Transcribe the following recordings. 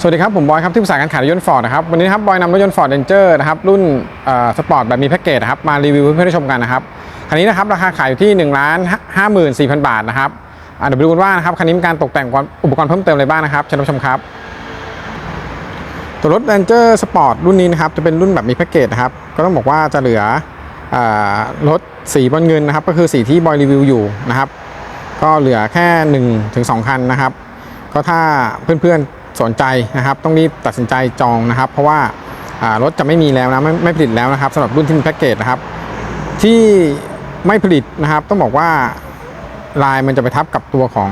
สวัสดีครับ ผมบอยครับที่ปรึกษาการขายรถยนต์ฟอร์ดนะครับวันนี้ครับบอยนำรถยนต์ฟอร์ดเรนเจอร์นะครับรุ่นสปอร์ตแบบมีแพ็กเกจครับมารีวิวเพื่อนๆได้ชมกันนะครับคันนี้นะครับราคาขายอยู่ที่1นึ่งล้านห้าหมื่นสี่พันบาทนะครับเดี๋ยวไปดูกันว่านะครับคันนี้มีการตกแต่งอุปกรณ์เพิ่มเติมอะไรบ้างนะครับเชิญรับชมครับตัวรถ Ranger Sport รุ่นนี้นะครับจะเป็นรุ่นแบบมีแพ็กเกจนะครับก็ต้องบอกว่าจะเหลือรถสีบอลเงินนะครับก็คือสีที่บอยรีวิวอยู่นะครับก็เหลือแค่1ถึง2คันนะครับก็ถ้าเพื่อนๆ สนใจนะครับต้องรีบตัดสินใจจองนะครับ เพราะว่ารถจะไม่มีแล้วนะไม่ไม่ผลิตแล้วนะครับสำหรับรุ่นที่มีแพ็กเกจนะครับ ที่ไม่ผลิตนะครับ ต้องบอกว่าลายมันจะไปทับกับตัวของ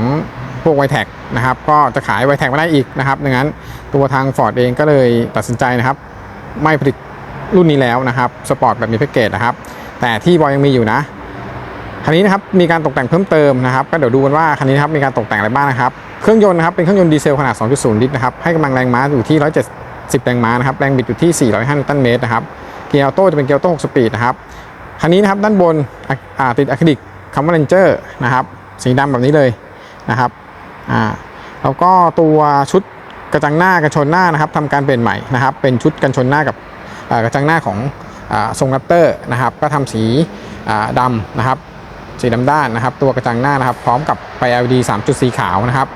พวกไวแท็กนะครับก็จะขายไวแท็กไม่ได้อีกนะครับดังนั้นตัวทาง Ford เองก็เลยตัดสินใจนะครับ ไม่ผลิตรุ่นนี้แล้วนะครับสปอร์ตแบบมีแพ็กเกจนะครับ แต่ที่บอยยังมีอยู่นะ คันนี้นะครับมีการตกแต่งเพิ่มเติมนะครับก็เดี๋ยวดูกันว่าคันนี้นะครับมีการตกแต่งอะไรบ้างนะครับเครื่องยนต์นะครับเป็นเครื่องยนต์ดีเซลขนาด 2.0 ลิตรนะครับให้กำลังแรงม้าอยู่ที่ 170 แรงม้านะครับแรงบิดอยู่ที่ 405 นิวตันเมตรนะครับเกียร์ออโต้จะเป็นเกียร์ออโต้6สปีดนะครับคันนี้นะครับด้านบนติดอะคริลิกคำว่า Ranger นะครับสีดำแบบนี้เลยนะครับอ่าแล้วก็ตัวชุดกระจังหน้ากันชนหน้านะครับทำการเปลี่ยนใหม่นะครับ เป็นชุดกันชนหน้ากับกระจังหน้าของอ่าทรงแรปเตอร์นะครับก็ทำสีดำนะครับ สีดำด้านนะครับ ตัวกระจังหน้านะครับ พร้อมกับไฟ LED 3จุดสีขาวนะครับ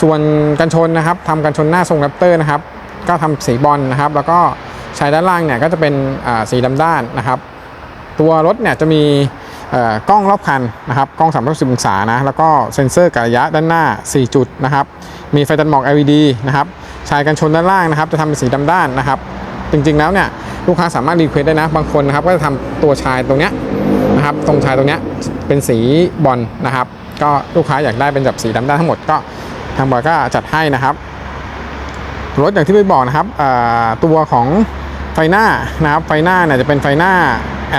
ส่วนกันชนนะครับทำกันชนหน้าทรงแรปเตอร์นะครับ ก็ทำสีบอลนะครับ แล้วก็ใช้ด้านล่างเนี่ยก็จะเป็นสีดำด้านนะครับ ตัวรถเนี่ยจะมีกล้องรอบคันนะครับกล้อง 360 องศานะแล้วก็เซ็นเซอร์กระยะด้านหน้า 4 จุดนะครับมีไฟตัดหมอก LED นะครับชายกันชนด้านล่างนะครับ จะทำเป็นสีดำด้านนะครับ จริงๆแล้วเนี่ยลูกค้าสามารถรีเควสได้นะ บางคนนะครับก็จะทำตัวชายตรงเนี้ยนะครับตรงชายตรงเนี้ย เป็นสีบอลนะครับ ก็ลูกค้าอยากได้เป็นแบบสีดำด้านทั้งหมดก็ทางบอยก็จัดให้นะครับ รถอย่างที่พี่บอกนะครับตัวของไฟหน้านะครับไฟหน้าเนี่ยจะเป็นไฟหน้า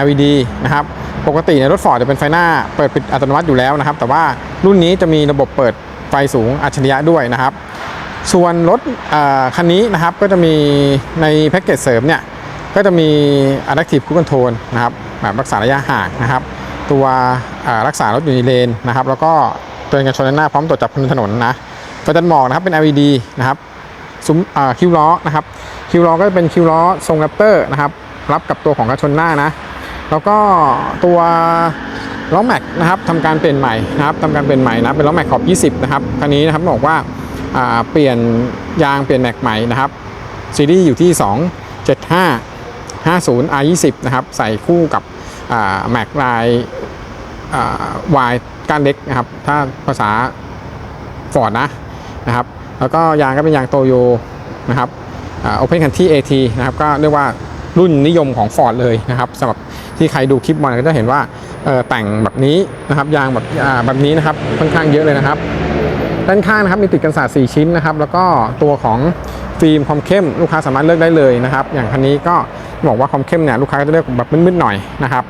LED นะครับปกติในรถฟอร์ดจะเป็นไฟหน้าเปิดปิดอัตโนมัติอยู่แล้วนะครับ แต่ว่ารุ่นนี้จะมีระบบเปิดไฟสูงอัจฉริยะด้วยนะครับ ส่วนรถคันนี้นะครับก็จะมีในแพ็กเกจเสริมเนี่ยก็จะมี Adaptive Cruise Control นะครับแบบรักษาระยะห่างนะครับ ตัวรักษารถอยู่ในเลนนะครับ แล้วก็เตือนการชนหน้าพร้อมตรวจจับถนนนะไฟตัดหมอกนะครับเป็น LED นะครับซุ้มคิวล้อนะครับคิวล้อก็จะเป็นคิวล้อทรงแรปเตอร์นะครับ รับกับตัวของกระชนหน้านะ แล้วก็ตัวล้อแม็กนะครับทำการเปลี่ยนใหม่นะครับทำการเปลี่ยนใหม่นะเป็นล้อแม็กขอบ 20 นะครับคันนี้นะครับบอกว่าเปลี่ยนยางเปลี่ยนแม็กใหม่นะครับซีรีส์อยู่ที่ 275 50 R20 นะครับ ใส่คู่กับแม็กลาย วายก้านเล็กนะครับ ถ้าภาษาฟอร์ดนะนะครับ แล้วก็ยางก็เป็นยางโตโยนะครับโอเพนคันที่ AT นะครับ ก็เรียกว่ารุ่นนิยมของ Ford เลยนะครับสำหรับที่ใครดูคลิปมันก็จะเห็นว่าแต่งแบบนี้นะครับยางแบบแบบนี้นะครับค่อนข้างเยอะเลยนะครับ ด้านข้างนะครับมีติดกันศาสตร์4ชิ้นนะครับ แล้วก็ตัวของฟิล์มความเข้มลูกค้าสามารถเลือกได้เลยนะครับ อย่างคันนี้ก็บอกว่าความเข้มเนี่ยลูกค้าจะเลือกแบบมืดๆหน่อยนะครับ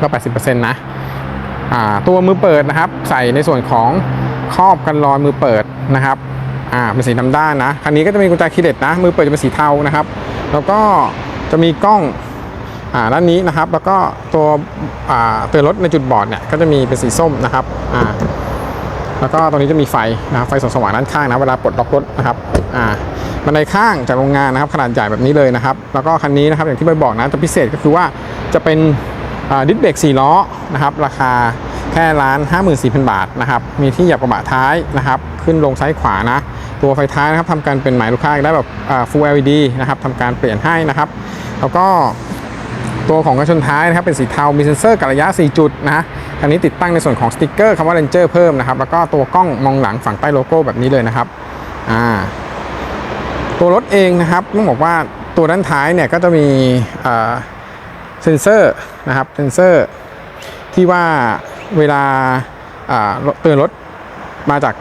ก็ 80%นะ ตัวมือเปิดนะครับ ใส่ในส่วนของครอบกันรอยมือเปิดนะครับอ่าเป็นสีดำด้านนะคันนี้ก็จะมีกุญแจคีย์เลสนะ มือเปิดจะเป็นสีเทานะครับ แล้วก็จะมีกล้องอ่าด้านนี้นะครับ แล้วก็ตัวอ่าเตือนรถในจุดบอดเนี่ยก็จะมีเป็นสีส้มนะครับอ่าแล้วก็ตรงนี้จะมีไฟนะครับไฟส่องสว่างด้านข้างนะเวลาปลดล็อกรถนะครับอ่าบันไดข้างจากโรงงานนะครับขนาดใหญ่แบบนี้เลยนะครับ แล้วก็คันนี้นะครับอย่างที่ใบบอกนะจะพิเศษก็คือว่าจะเป็น ดิสเบรก4ล้อนะครับราคาแค่ล้าน54,000 บาทนะครับมีที่หยับกระบะท้ายนะครับขึ้นลงซ้ายขวานะตัวไฟท้ายนะครับทำการเป็นหมายลูกค้าได้แบบ full LED นะครับทำการเปลี่ยนให้นะครับแล้วก็ตัวของกระชนท้ายนะครับเป็นสีเทา มีเซ็นเซอร์กับระยะ 4 จุดนะคันนี้ติดตั้งในส่วนของสติกเกอร์คำว่า Ranger เพิ่มนะครับ แล้วก็ตัวกล้องมองหลังฝั่งใต้โลโก้แบบนี้เลยนะครับอ่าตัวรถเองนะครับต้องบอกว่าตัวด้านท้ายเนี่ยก็จะมีอ่า เซนเซอร์นะครับเซนเซอร์ที่ว่าเวลาเตือนรถมาจาก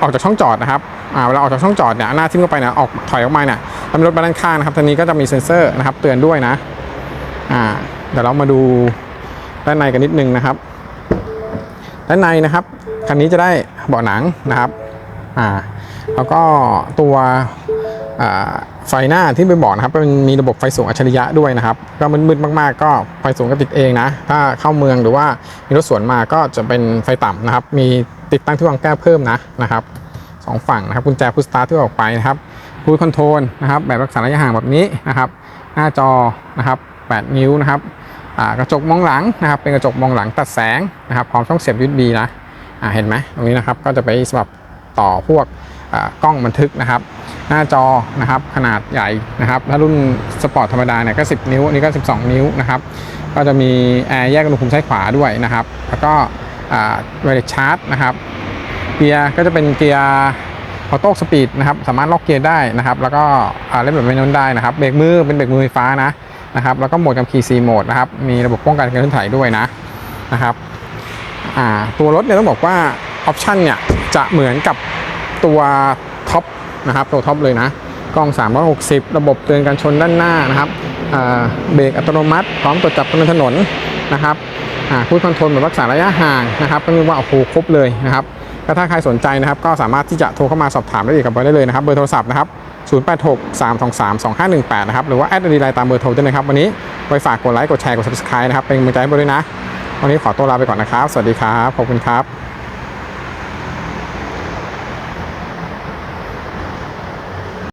ออกจากช่องจอดนะครับเวลาออกจากช่องจอดเนี่ยหน้าทิ่มเข้าไปเนี่ยออกถอยออกมาเนี่ยทำรถมาด้านข้างนะครับทางนี้ก็จะมีเซนเซอร์นะครับ เตือนด้วยนะอ่าเดี๋ยวเรามาดูด้านในกันนิดนึงนะครับ ด้านในนะครับคันนี้จะได้เบาะหนังนะครับอ่าแล้วก็ตัวอ่า ไฟหน้าที่ไปบอกนะครับก็มีระบบไฟสูงอัจฉริยะด้วยนะครับ ก็มืดๆมากๆ ก็ไฟสูงก็ติดเองนะ ถ้าเข้าเมืองหรือว่ามีรถสวนมาก็จะเป็นไฟต่ำนะครับ มีติดตั้งที่วางแก้วเพิ่มนะนะครับสองฝั่งนะครับกุญแจพุชสตาร์ทที่ออกไปนะครับพูดคอนโทรลนะครับแบบรักษาระยะห่างแบบนี้นะครับ หน้าจอนะครับ 8 นิ้วนะครับกระจกมองหลังนะครับ เป็นกระจกมองหลังตัดแสงนะครับพร้อมช่องเสียบ USB นะอ่าเห็นไหมตรงนี้นะครับก็จะไปสำหรับต่อพวก กล้องบันทึกนะครับ หน้าจอนะครับขนาดใหญ่นะครับ ถ้ารุ่นสปอร์ตธรรมดาเนี่ยก็ 10 นิ้วอันนี้ก็ 12 นิ้วนะครับ ก็จะมีแอร์แยกอุณหภูมิซ้ายขวาด้วยนะครับ แล้วก็ไวเลสชาร์จนะครับ เกียร์ก็จะเป็นเกียร์ออโต้สปีดนะครับสามารถล็อกเกียร์ได้นะครับ แล้วก็เล่นแบบไม่น้นได้นะครับเบรกมือเป็นเบรกมือไฟฟ้านะนะครับ แล้วก็โหมดกับคีย์ซีโหมดนะครับ มีระบบป้องกันการเคลื่อนไหวด้วยนะนะครับตัวรถเนี่ยต้องบอกว่าออปชันเนี่ยจะเหมือนกับ ตัวท็อปนะครับตัวท็อปเลยนะกล้อง 360 ระบบเตือนการชนด้านหน้านะครับเบรกอัตโนมัติ พร้อมตรวจจับบนถนนนะครับอ่าพูดคอนโทรลแบบรักษาระยะห่างนะครับก็เรียกว่าโอ้โหครบเลยนะครับก็ถ้าใครสนใจนะครับ ก็สามารถที่จะโทรเข้ามาสอบถามรายละเอียดกับบอยได้เลยนะครับ เบอร์โทรศัพท์นะครับ 086 323 2518 นะครับ หรือว่าแอดดีไลน์ตามเบอร์โทรได้เลยครับ วันนี้บอยฝากกดไลค์ กดแชร์ กด subscribe นะครับ เป็นกำลังใจให้บด้วยนะ วันนี้ขอตัวลาไปก่อนนะครับ สวัสดีครับ ขอบคุณครับ